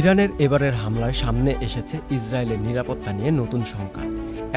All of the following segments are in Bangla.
ইরানের এবারের হামলায় সামনে এসেছে ইসরায়েলের নিরাপত্তা নিয়ে নতুন সংখ্যা।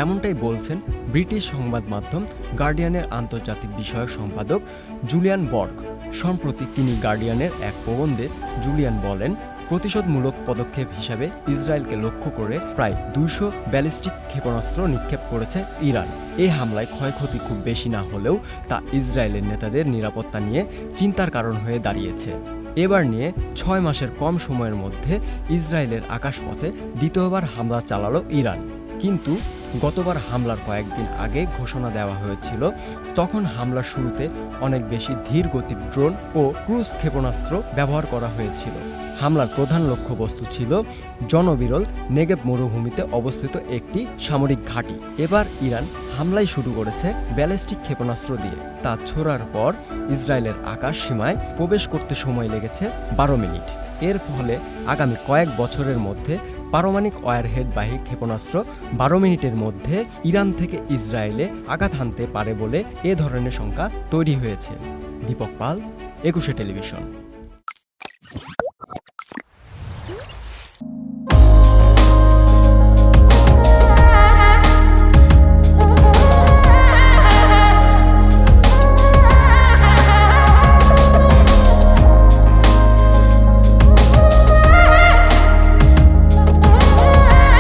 এমনটাই বলছেন ব্রিটিশ সংবাদ মাধ্যম গার্ডিয়ানের আন্তর্জাতিক বিষয়ক সম্পাদক জুলিয়ান বর্গ। সম্প্রতি তিনি গার্ডিয়ানের এক প্রবন্ধে জুলিয়ান বলেন, প্রতিশোধমূলক পদক্ষেপ হিসাবে ইসরায়েলকে লক্ষ্য করে প্রায় দুইশো ব্যালিস্টিক ক্ষেপণাস্ত্র নিক্ষেপ করেছে ইরান। এই হামলায় ক্ষয়ক্ষতি খুব বেশি না হলেও তা ইসরায়েলের নেতাদের নিরাপত্তা নিয়ে চিন্তার কারণ হয়ে দাঁড়িয়েছে। এবার নিয়ে ছয় মাসের কম সময়ের মধ্যে ইসরায়েলের আকাশপথে দ্বিতীয়বার হামলা চালালো ইরান। কিন্তু গতবার হামলার কয়েকদিন আগে ঘোষণা দেওয়া হয়েছিল, তখন হামলার শুরুতে অনেক বেশি ধীর গতির ড্রোন ও ক্রুজ ক্ষেপণাস্ত্র ব্যবহার করা হয়েছিল। হামলার প্রধান লক্ষ্যবস্তু ছিল জনবিরল নেগেব মরুভূমিতে অবস্থিত একটি সামরিক ঘাঁটি। এবার ইরান হামলাই শুরু করেছে ব্যালিস্টিক ক্ষেপণাস্ত্র দিয়ে। তা ছোড়ার পর ইসরায়েলের আকাশ সীমায় প্রবেশ করতে সময় লেগেছে বারো মিনিট। এর ফলে আগামী কয়েক বছরের মধ্যে পারমাণিক ওয়ারহেডবাহী ক্ষেপণাস্ত্র বারো মিনিটের মধ্যে ইরান থেকে ইসরায়েলে আঘাত হানতে পারে বলে এ ধরনের শঙ্কা তৈরি হয়েছে। দীপক পাল, একুশে টেলিভিশন।